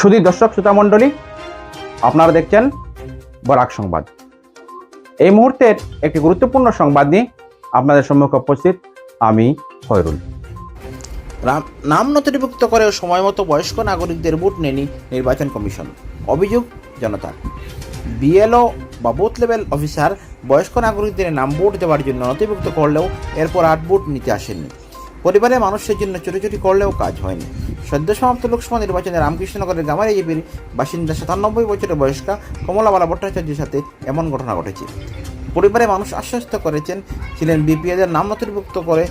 শুধু দর্শক, শ্রোতা মণ্ডলী, আপনারা দেখছেন বরাক সংবাদ। এই মুহূর্তের একটি গুরুত্বপূর্ণ সংবাদ নিয়ে আপনাদের সম্মুখে উপস্থিত আমি খয়রুল। নাম নথিভুক্ত করেও সময় মতো বয়স্ক নাগরিকদের ভোট নেয়নি নির্বাচন কমিশন। অভিযোগ জনতার। বিএলও বা বুথ লেভেল অফিসার বয়স্ক নাগরিকদের নাম ভোট দেওয়ার জন্য নথিভুক্ত করলেও এরপর আট ভোট নিতে আসেননি। পরিবারের মানুষের জন্য চুরি করলেও কাজ হয়নি। সদ্য সমাপ্ত লোকসভা নির্বাচনে রামকৃষ্ণনগরের গামারি জিপির বাসিন্দা সাতানব্বই বছরের বয়স্কা কমলাবালা ভট্টাচার্যের সাথে এমন ঘটনা ঘটেছে। পরিবারের মানুষ আশ্বস্ত করেছেন, ছিলেন বিপিএদের নাম নথিভুক্ত করে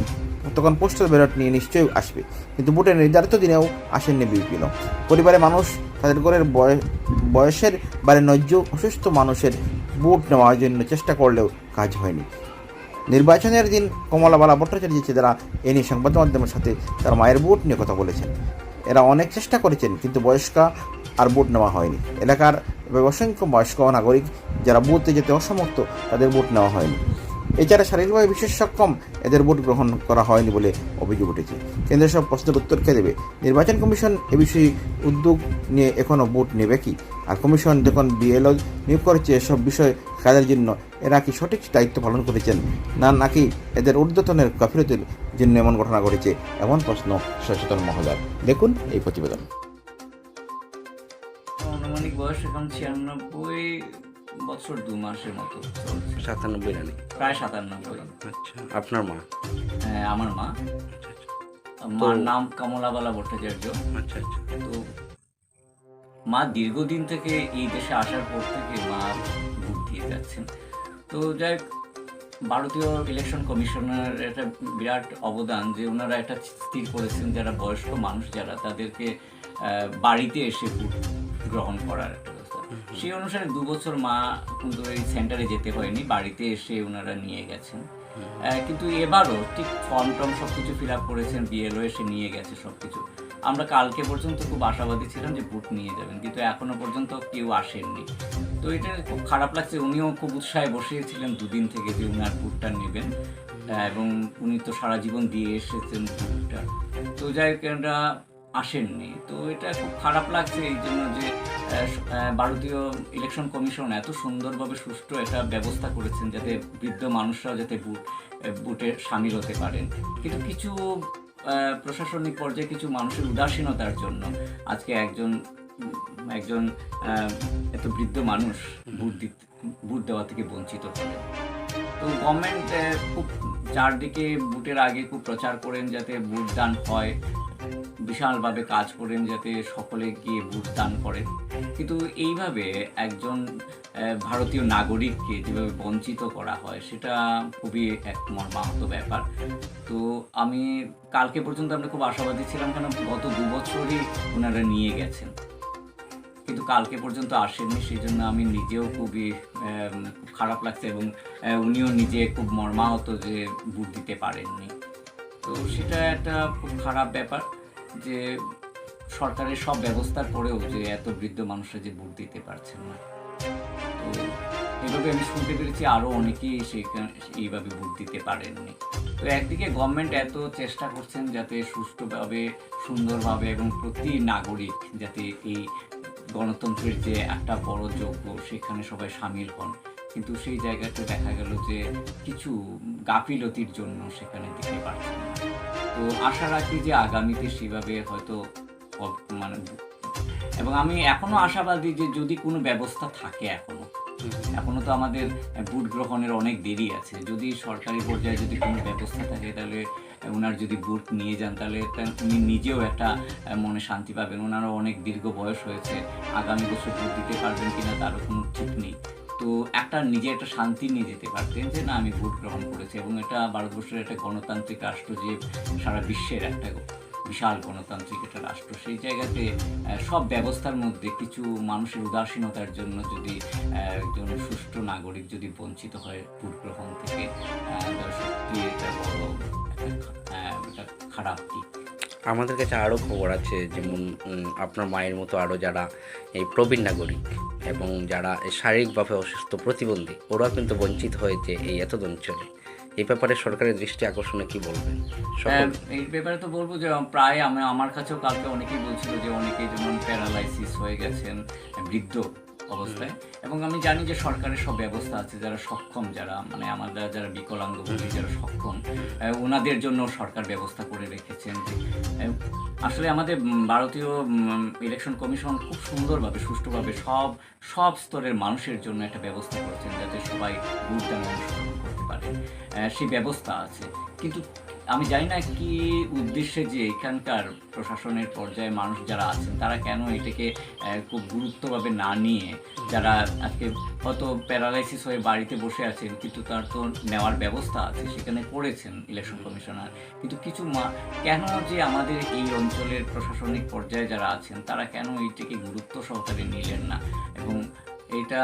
তখন পোস্টাল ব্যালট নিয়ে নিশ্চয়ই আসবে। কিন্তু ভোটের নির্ধারিত দিনেও আসেননি বিপিএল পরিবারের মানুষ তাদের ঘরের বয়- বয়সের বারে নজ্জ অসুস্থ মানুষের ভোট নেওয়ার জন্য চেষ্টা করলেও কাজ হয়নি। নির্বাচনের দিন কমলাবালা ভট্টাচার্য যারা এ নিয়ে সংবাদ মাধ্যমের সাথে তার মায়ের ভোট নিয়ে কথা বলেছেন। এরা অনেক চেষ্টা করেছেন, কিন্তু বয়স্কা আর ভোট নেওয়া হয়নি। এলাকার অসংখ্য বয়স্ক নাগরিক যারা বুথে যেতে অসমর্থ, তাদের ভোট নেওয়া হয়নি। এছাড়া শারীরিকভাবে বিশেষ সক্ষম, এদের ভোট গ্রহণ করা হয়নি বলে অভিযোগ উঠেছে। কেন্দ্র সব প্রশ্নের উত্তর কে দেবে? নির্বাচন কমিশন এ বিষয়ে উদ্যোগ নিয়ে এখনও ভোট নেবে কি? আর কমিশন যখন বিএলও নিয়োগ করেছে, এসব বিষয় কাজের জন্য এরা কি সঠিক দায়িত্ব পালন করেছেন? না নাকি এদের ঊর্ধ্বতনের গাফিলতির জন্য এমন ঘটনা ঘটেছে? এমন প্রশ্ন সচেতন মহোদয়। দেখুন এই প্রতিবেদন। আনুমানিক বয়স এখন ছিয়ানব্বই বছর দু মাসের মতো সাতানব্বই রানি। প্রায় সাতানব্বই। আচ্ছা আপনার মা? হ্যাঁ, আমার মা। মার নাম কমলাবালা ভট্টাচার্য। আচ্ছা আচ্ছা। তো মা দীর্ঘদিন থেকে এই দেশে আসার পর থেকে মা ভোট দিয়ে যাচ্ছেন। তো যাই হোক, ভারতীয় ইলেকশন কমিশনের একটা বিরাট অবদান যে ওনারা একটা স্থির করেছেন যারা বয়স্ক মানুষ যারা তাদেরকে বাড়িতে এসে গ্রহণ করার একটা ব্যবস্থা। সেই অনুসারে দু বছর মা কিন্তু এই সেন্টারে যেতে হয়নি বাড়িতে এসে ওনারা নিয়ে গেছেন। কিন্তু এবারও ঠিক ফর্ম টর্ম সব কিছু ফিল আপ করেছেন বিএলও এসে নিয়ে গেছে সব কিছু আমরা কালকে পর্যন্ত খুব আশাবাদী ছিলাম যে বুট নিয়ে যাবেন, কিন্তু এখনও পর্যন্ত কেউ আসেননি। তো এটা খুব খারাপ লাগছে, উনিও খুব উৎসাহে বসিয়েছিলেন দুদিন থেকে যে উনার বুটটা নেবেন এবং উনি তো সারা জীবন দিয়ে এসেছেন বুটটা তো যাই এটা আসেননি। তো এটা খুব খারাপ লাগছে, এই জন্য যে ভারতীয় ইলেকশন কমিশন এত সুন্দরভাবে সুষ্ঠু একটা ব্যবস্থা করেছেন যাতে বৃদ্ধ মানুষরাও যাতে বুট বুটে সামিল হতে পারেন। কিন্তু কিছু প্রশাসনিক পর্যায়ে কিছু মানুষের উদাসীনতার জন্য আজকে একজন একজন এত বৃদ্ধ মানুষ ভোট ভোট দেওয়া থেকে বঞ্চিত হলেন। তো গভর্নমেন্ট খুব চারদিকে ভোটের আগে খুব প্রচার করেন যাতে ভোট দান হয়। বিশালভাবে কাজ করেন যাতে সকলে গিয়ে ভোট দান করেন। কিন্তু এইভাবে একজন ভারতীয় নাগরিককে যেভাবে বঞ্চিত করা হয়, সেটা খুবই এক মর্মাহত ব্যাপার। তো আমি কালকে পর্যন্ত আমরা খুব আশাবাদী ছিলাম কারণ গত দু বছরই ওনারা নিয়ে গেছেন। কিন্তু কালকে পর্যন্ত আসেননি সেই জন্য আমি নিজেও খুবই খুব খারাপ লাগছে এবং উনিও নিজে খুব মর্মাহত যে ভোট দিতে পারেননি। তো সেটা একটা খুব খারাপ ব্যাপার। যে সরকারের সব ব্যবস্থার পরেও যে এত বৃদ্ধ মানুষরা যে ভোট দিতে পারছেন না। তো এভাবে আমি শুনতে পেরেছি আরও অনেকেই সেখানে এইভাবে ভোট দিতে পারেননি। তো একদিকে গভর্নমেন্ট এত চেষ্টা করছেন যাতে সুষ্ঠুভাবে, সুন্দরভাবে এবং প্রতি নাগরিক যাতে এই গণতন্ত্রের যে একটা বড় যোগ্য সেখানে সবাই সামিল হন। কিন্তু সেই জায়গাতে দেখা গেল যে কিছু গাফিলতির জন্য সেখানে দিতে পারছেন না। তো আশা রাখি যে আগামীতে সেভাবে হয়তো মানে এবং আমি এখনও আশাবাদী যে যদি কোনো ব্যবস্থা থাকে এখনও এখনও তো আমাদের ভোট গ্রহণের অনেক দেরি আছে। যদি সরকারি পর্যায়ে যদি কোনো ব্যবস্থা থাকে তাহলে ওনার যদি ভোট নিয়ে যান তাহলে উনি নিজেও একটা মনে শান্তি পাবেন। ওনারও অনেক দীর্ঘ বয়স হয়েছে। আগামী বছর ভোট দিতে পারবেন কিনা তারও কোনো ঠিক নেই। তো একটা নিজে একটা শান্তি নিয়ে যেতে পারতেন যে, না, আমি ভোট গ্রহণ করেছি। এবং এটা ভারতবর্ষের একটা গণতান্ত্রিক রাষ্ট্র যে সারা বিশ্বের একটা বিশাল গণতান্ত্রিক একটা রাষ্ট্র, সেই জায়গাতে সব ব্যবস্থার মধ্যে কিছু মানুষের উদাসীনতার জন্য যদি একজন সুষ্ঠু নাগরিক যদি বঞ্চিত হয় ভোট গ্রহণ থেকে সত্যি এটা বড় খারাপ দিক। আমাদের কাছে আরও খবর আছে যেমন আপনার মায়ের মতো আরও যারা এই প্রবীণ নাগরিক এবং যারা শারীরিকভাবে অসুস্থ প্রতিবন্ধী ওরা কিন্তু বঞ্চিত হয়েছে এই এত অঞ্চলে এই ব্যাপারে সরকারের দৃষ্টি আকর্ষণে কি বলবেন? হ্যাঁ, এই ব্যাপারে তো বলব যে প্রায় আমি আমার কাছেও কালকে অনেকেই বলছিল যে অনেকেই যেমন প্যারালাইসিস হয়ে গেছেন বৃদ্ধ অবস্থায়। এবং আমি জানি যে সরকারের সব ব্যবস্থা আছে, যারা সক্ষম, যারা মানে আমাদের যারা বিকলাঙ্গ যারা সক্ষম ওনাদের জন্য সরকার ব্যবস্থা করে রেখেছেন আসলে আমাদের ভারতীয় ইলেকশন কমিশন খুব সুন্দরভাবে, সুষ্ঠুভাবে সব সব স্তরের মানুষের জন্য একটা ব্যবস্থা করেছেন যাতে সবাই ভোটদান অংশগ্রহণ করতে পারে। সেই ব্যবস্থা আছে। কিন্তু আমি জানি না কি উদ্দেশ্যে যে এখানকার প্রশাসনের পর্যায়ে মানুষ যারা আছেন, তারা কেন এটাকে খুব গুরুত্বভাবে না নিয়ে যারা আজকে হয়তো প্যারালাইসিস হয়ে বাড়িতে বসে আছেন, কিন্তু তার তো নেওয়ার ব্যবস্থা আছে, সেখানে করেছেন ইলেকশন কমিশনার। কিন্তু কিছু মা, কেন যে আমাদের এই অঞ্চলের প্রশাসনিক পর্যায়ে যারা আছেন, তারা কেন এইটাকে গুরুত্ব সহকারে নিলেন না? এবং এটা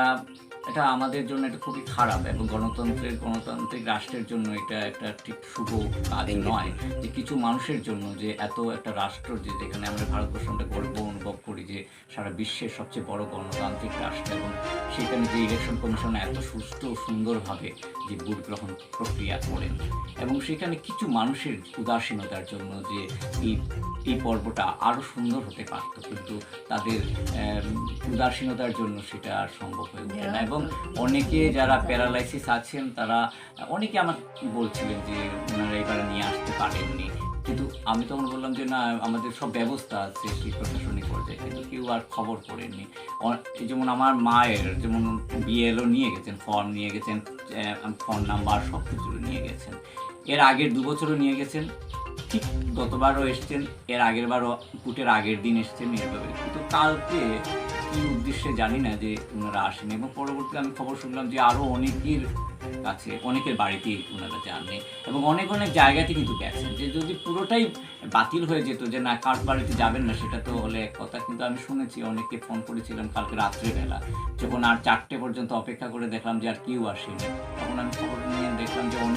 এটা আমাদের জন্য এটা খুবই খারাপ এবং গণতন্ত্রের গণতান্ত্রিক রাষ্ট্রের জন্য এটা একটা ঠিক শুভ কাজ নয়। যে কিছু মানুষের জন্য যে এত একটা রাষ্ট্র যে যেখানে আমরা ভারতবর্ষ আমরা গর্ব অনুভব করি যে সারা বিশ্বের সবচেয়ে বড় গণতান্ত্রিক রাষ্ট্র এবং সেখানে যে ইলেকশন কমিশন এত সুস্থ সুন্দরভাবে যে ভোট গ্রহণ প্রক্রিয়া করেন এবং সেখানে কিছু মানুষের উদাসীনতার জন্য যে এই এই পর্বটা আরও সুন্দর হতে পারত কিন্তু তাদের উদাসীনতার জন্য সেটা আর সম্ভব হয়ে ওঠে না এবং অনেকে যারা প্যারালাইসিস আছেন, তারা অনেকে আমার বলছিলেন যে ওনারা এবারে নিয়ে আসতে পারেননি। কিন্তু আমি তখন বললাম যে, না, আমাদের সব ব্যবস্থা আছে সেই প্রশাসনিক পর্যায়ে। কিন্তু কেউ আর খবর করেননি। যেমন আমার মায়ের যেমন বিএলও নিয়ে গেছেন, ফর্ম নিয়ে গেছেন ফোন নাম্বার সব কিছু নিয়ে গেছেন। এর আগের দু বছরও নিয়ে গেছেন, ঠিক গতবারও এসছেন, এর আগের বারও পুটের আগের দিন এসছেন এইভাবে কিন্তু কালকে কি উদ্দেশ্যে জানি না যে ওনারা আসেন। এবং পরবর্তীতে আমি খবর শুনলাম যে আরও অনেকের কাছে, অনেকের বাড়িতেই ওনারা যাননি এবং অনেক অনেক জায়গাতে কিন্তু গেছেন। যে যদি পুরোটাই বাতিল হয়ে যেত যে না, কার বাড়িতে যাবেন না, সেটা তো হলে এক কথা। কিন্তু আমি শুনেছি, অনেককে ফোন করেছিলাম কালকে রাত্রেবেলা। যখন আর চারটে পর্যন্ত অপেক্ষা করে দেখলাম যে আর কেউ আসেনি। তখন আমি খবর নিয়ে দেখলাম যে অনেক